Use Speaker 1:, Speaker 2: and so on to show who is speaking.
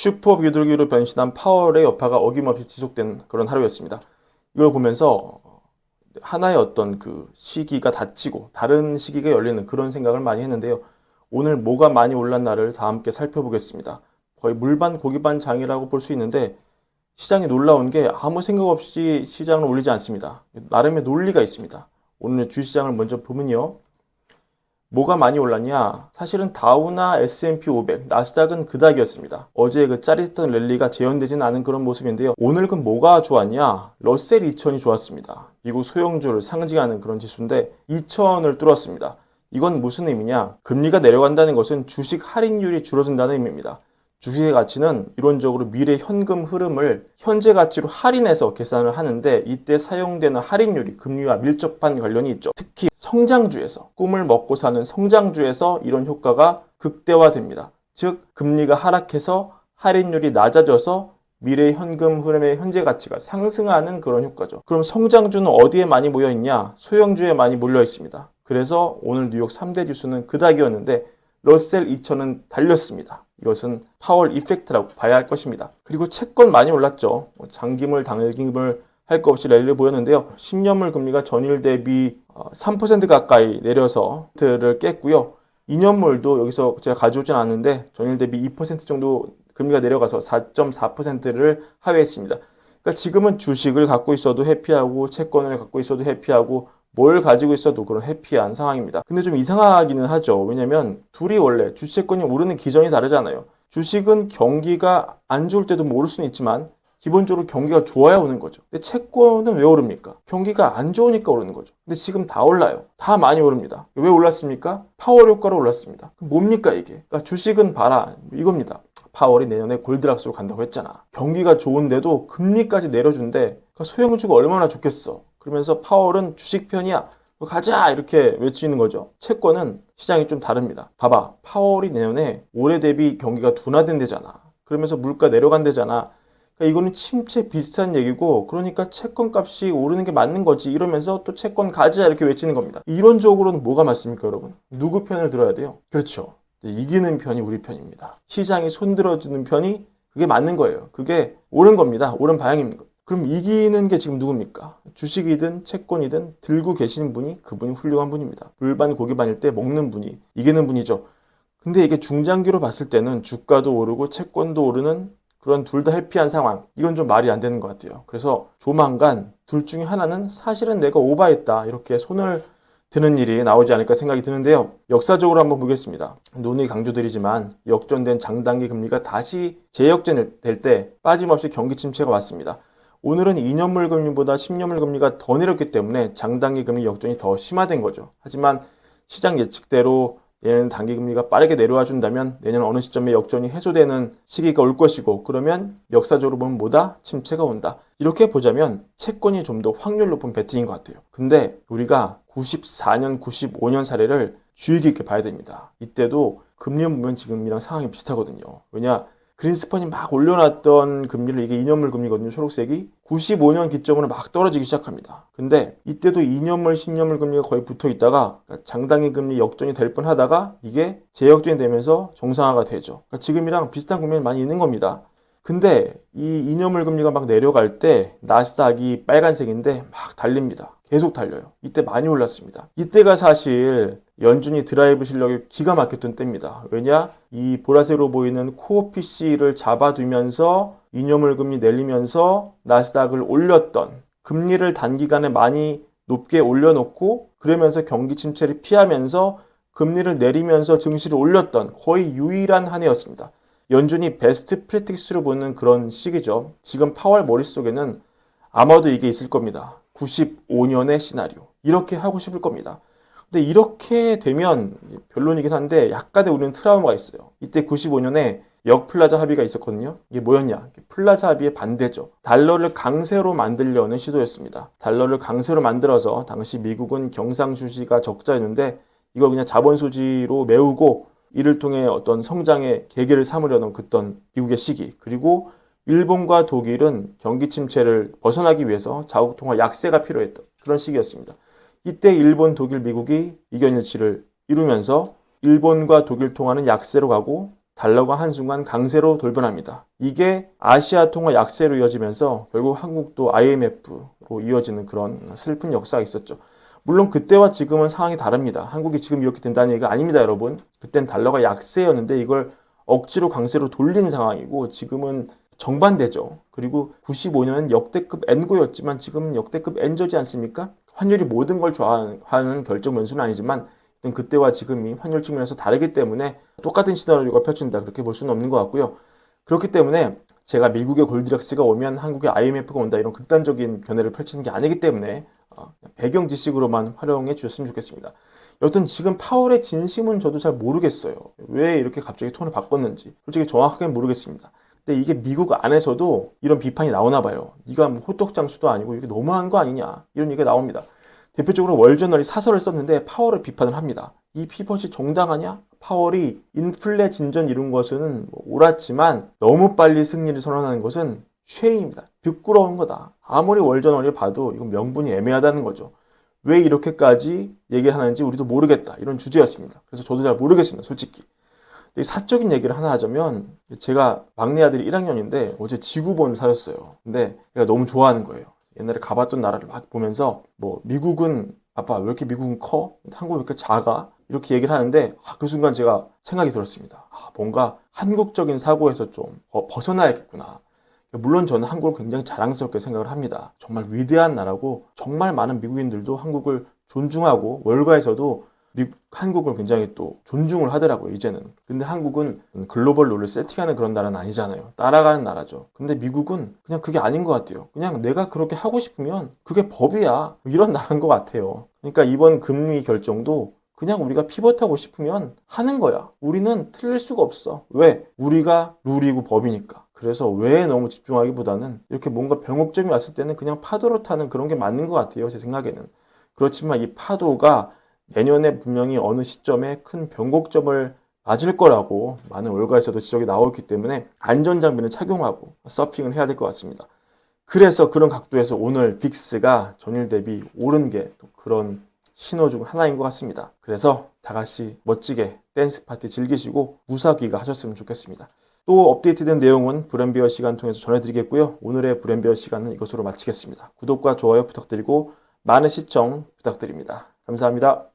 Speaker 1: 슈퍼 비둘기로 변신한 파월의 여파가 어김없이 지속된 그런 하루였습니다. 이걸 보면서 하나의 어떤 그 시기가 닫히고 다른 시기가 열리는 그런 생각을 많이 했는데요. 오늘 뭐가 많이 올랐나를 다 함께 살펴보겠습니다. 거의 물반 고기반 장이라고 볼 수 있는데 시장이 놀라운 게 아무 생각 없이 시장을 올리지 않습니다. 나름의 논리가 있습니다. 오늘 주시장을 먼저 보면요. 뭐가 많이 올랐냐? 사실은 다우나 S&P 500, 나스닥은 그닥이었습니다. 어제 그 짜릿했던 랠리가 재현되진 않은 그런 모습인데요. 오늘 그 뭐가 좋았냐? 러셀 2000이 좋았습니다. 미국 소형주를 상징하는 그런 지수인데 2000을 뚫었습니다. 이건 무슨 의미냐? 금리가 내려간다는 것은 주식 할인율이 줄어든다는 의미입니다. 주식의 가치는 이론적으로 미래 현금 흐름을 현재 가치로 할인해서 계산을 하는데 이때 사용되는 할인율이 금리와 밀접한 관련이 있죠. 특히 성장주에서 꿈을 먹고 사는 성장주에서 이런 효과가 극대화됩니다. 즉 금리가 하락해서 할인율이 낮아져서 미래 현금 흐름의 현재 가치가 상승하는 그런 효과죠. 그럼 성장주는 어디에 많이 모여 있냐? 소형주에 많이 몰려 있습니다. 그래서 오늘 뉴욕 3대 지수는 그닥이었는데 러셀 2000은 달렸습니다. 이것은 파월 이펙트라고 봐야 할 것입니다. 그리고 채권 많이 올랐죠. 뭐 장기물, 당일기물 할거 없이 랠리를 보였는데요. 10년물 금리가 전일 대비 3% 가까이 내려서 를 깼고요. 2년물도 여기서 제가 가져오진 않았는데 전일 대비 2% 정도 금리가 내려가서 4.4%를 하회했습니다. 그러니까 지금은 주식을 갖고 있어도 해피하고 채권을 갖고 있어도 해피하고 뭘 가지고 있어도 그런 해피한 상황입니다. 근데 좀 이상하기는 하죠. 왜냐면 둘이 원래 주식권이 오르는 기전이 다르잖아요. 주식은 경기가 안 좋을 때도 모를 수는 있지만 기본적으로 경기가 좋아야 오는 거죠. 근데 채권은 왜 오릅니까? 경기가 안 좋으니까 오르는 거죠. 근데 지금 다 올라요. 다 많이 오릅니다. 왜 올랐습니까? 파월 효과로 올랐습니다. 뭡니까 이게? 그러니까 주식은 봐라 이겁니다. 파월이 내년에 골드락스로 간다고 했잖아. 경기가 좋은데도 금리까지 내려준대. 그러니까 소형주가 얼마나 좋겠어. 그러면서 파월은 주식 편이야. 가자! 이렇게 외치는 거죠. 채권은 시장이 좀 다릅니다. 봐봐. 파월이 내년에 올해 대비 경기가 둔화된대잖아. 그러면서 물가 내려간대잖아. 그러니까 이거는 침체 비슷한 얘기고 그러니까 채권 값이 오르는 게 맞는 거지 이러면서 또 채권 가자 이렇게 외치는 겁니다. 이론적으로는 뭐가 맞습니까 여러분? 누구 편을 들어야 돼요? 그렇죠. 이기는 편이 우리 편입니다. 시장이 손들어주는 편이 그게 맞는 거예요. 그게 옳은 겁니다. 옳은 방향입니다. 그럼 이기는 게 지금 누굽니까? 주식이든 채권이든 들고 계시는 분이 그분이 훌륭한 분입니다. 물반 고기반일 때 먹는 분이 이기는 분이죠. 근데 이게 중장기로 봤을 때는 주가도 오르고 채권도 오르는 그런 둘 다 해피한 상황. 이건 좀 말이 안 되는 것 같아요. 그래서 조만간 둘 중에 하나는 사실은 내가 오바했다. 이렇게 손을 드는 일이 나오지 않을까 생각이 드는데요. 역사적으로 한번 보겠습니다. 논의 강조드리지만 역전된 장단기 금리가 다시 재역전될 때 빠짐없이 경기 침체가 왔습니다. 오늘은 2년물 금리보다 10년물 금리가 더 내렸기 때문에 장단기 금리 역전이 더 심화된 거죠. 하지만 시장 예측대로 내년 단기 금리가 빠르게 내려와 준다면 내년 어느 시점에 역전이 해소되는 시기가 올 것이고 그러면 역사적으로 보면 뭐다? 침체가 온다. 이렇게 보자면 채권이 좀 더 확률 높은 베팅인 것 같아요. 근데 우리가 94년, 95년 사례를 주의 깊게 봐야 됩니다. 이때도 금리 보면 지금이랑 상황이 비슷하거든요. 왜냐? 그린스펀이 막 올려놨던 금리를 이게 2년물 금리거든요. 초록색이 95년 기점으로 막 떨어지기 시작합니다. 근데 이때도 2년물, 10년물 금리가 거의 붙어 있다가 그러니까 장당의 금리 역전이 될 뻔하다가 이게 재역전이 되면서 정상화가 되죠. 그러니까 지금이랑 비슷한 국면이 많이 있는 겁니다. 근데 이 2년물 금리가 막 내려갈 때 나스닥이 빨간색인데 막 달립니다. 계속 달려요. 이때 많이 올랐습니다. 이때가 사실 연준이 드라이브 실력이 기가 막혔던 때입니다. 왜냐? 이 보라색으로 보이는 코어 PC를 잡아두면서 이념을 금리 내리면서 나스닥을 올렸던 금리를 단기간에 많이 높게 올려놓고 그러면서 경기 침체를 피하면서 금리를 내리면서 증시를 올렸던 거의 유일한 한 해였습니다. 연준이 베스트 프레틱스로 보는 그런 시기죠. 지금 파월 머릿속에는 아마도 이게 있을 겁니다. 95년의 시나리오. 이렇게 하고 싶을 겁니다. 근데 이렇게 되면 별론이긴 한데 약간의 우리는 트라우마가 있어요. 이때 95년에 역플라자 합의가 있었거든요. 이게 뭐였냐? 플라자 합의의 반대죠. 달러를 강세로 만들려는 시도였습니다. 달러를 강세로 만들어서 당시 미국은 경상수지가 적자였는데 이걸 그냥 자본수지로 메우고 이를 통해 어떤 성장의 계기를 삼으려는 그떤 미국의 시기 그리고 일본과 독일은 경기 침체를 벗어나기 위해서 자국 통화 약세가 필요했던 그런 시기였습니다. 이때 일본, 독일, 미국이 이견 일치를 이루면서 일본과 독일 통화는 약세로 가고 달러가 한순간 강세로 돌변합니다. 이게 아시아 통화 약세로 이어지면서 결국 한국도 IMF로 이어지는 그런 슬픈 역사가 있었죠. 물론 그때와 지금은 상황이 다릅니다. 한국이 지금 이렇게 된다는 얘기가 아닙니다, 여러분. 그땐 달러가 약세였는데 이걸 억지로 강세로 돌린 상황이고 지금은 정반대죠. 그리고 95년은 역대급 N고였지만 지금은 역대급 N저지 않습니까? 환율이 모든 걸 좋아하는 결정 변수는 아니지만 그때와 지금이 환율 측면에서 다르기 때문에 똑같은 시나리오가 펼친다 그렇게 볼 수는 없는 것 같고요. 그렇기 때문에 제가 미국의 골드락스가 오면 한국의 IMF가 온다 이런 극단적인 변화를 펼치는 게 아니기 때문에 어, 배경 지식으로만 활용해 주셨으면 좋겠습니다. 여튼 지금 파월의 진심은 저도 잘 모르겠어요. 왜 이렇게 갑자기 톤을 바꿨는지 솔직히 정확하게는 모르겠습니다. 근데 이게 미국 안에서도 이런 비판이 나오나 봐요. 네가 뭐 호떡 장수도 아니고 이게 너무한 거 아니냐 이런 얘기가 나옵니다. 대표적으로 월저널이 사설을 썼는데 파월을 비판을 합니다. 이 피벗이 정당하냐? 파월이 인플레 진전 이룬 것은 뭐 옳았지만 너무 빨리 승리를 선언하는 것은 쉐임이다. 부끄러운 거다. 아무리 월저널이 봐도 이건 명분이 애매하다는 거죠. 왜 이렇게까지 얘기를 하는지 우리도 모르겠다. 이런 주제였습니다. 그래서 저도 잘 모르겠습니다. 솔직히. 근데 사적인 얘기를 하나 하자면 제가 막내 아들이 1학년인데 어제 지구본을 사줬어요. 근데 얘가 너무 좋아하는 거예요. 옛날에 가봤던 나라를 막 보면서 뭐 미국은 아빠 왜 이렇게 미국은 커? 한국은 왜 이렇게 작아? 이렇게 얘기를 하는데 아, 그 순간 제가 생각이 들었습니다. 아, 뭔가 한국적인 사고에서 좀 버- 벗어나야겠구나. 물론 저는 한국을 굉장히 자랑스럽게 생각을 합니다. 정말 위대한 나라고 정말 많은 미국인들도 한국을 존중하고 월가에서도 미- 한국을 굉장히 또 존중을 하더라고요, 이제는. 근데 한국은 글로벌 룰을 세팅하는 그런 나라는 아니잖아요. 따라가는 나라죠. 근데 미국은 그냥 그게 아닌 것 같아요. 그냥 내가 그렇게 하고 싶으면 그게 법이야. 이런 나라인 것 같아요. 그러니까 이번 금리 결정도 그냥 우리가 피벗하고 싶으면 하는 거야. 우리는 틀릴 수가 없어. 왜? 우리가 룰이고 법이니까. 그래서 왜 너무 집중하기보다는 이렇게 뭔가 병목점이 왔을 때는 그냥 파도를 타는 그런 게 맞는 것 같아요. 제 생각에는. 그렇지만 이 파도가 내년에 분명히 어느 시점에 큰 변곡점을 맞을 거라고 많은 월가에서도 지적이 나오기 때문에 안전장비는 착용하고 서핑을 해야 될 것 같습니다. 그래서 그런 각도에서 오늘 빅스가 전일 대비 오른 게또 그런 신호 중 하나인 것 같습니다. 그래서 다 같이 멋지게 댄스 파티 즐기시고 무사귀가 하셨으면 좋겠습니다. 또 업데이트된 내용은 브랜비어 시간 통해서 전해드리겠고요. 오늘의 브랜비어 시간은 이것으로 마치겠습니다. 구독과 좋아요 부탁드리고 많은 시청 부탁드립니다. 감사합니다.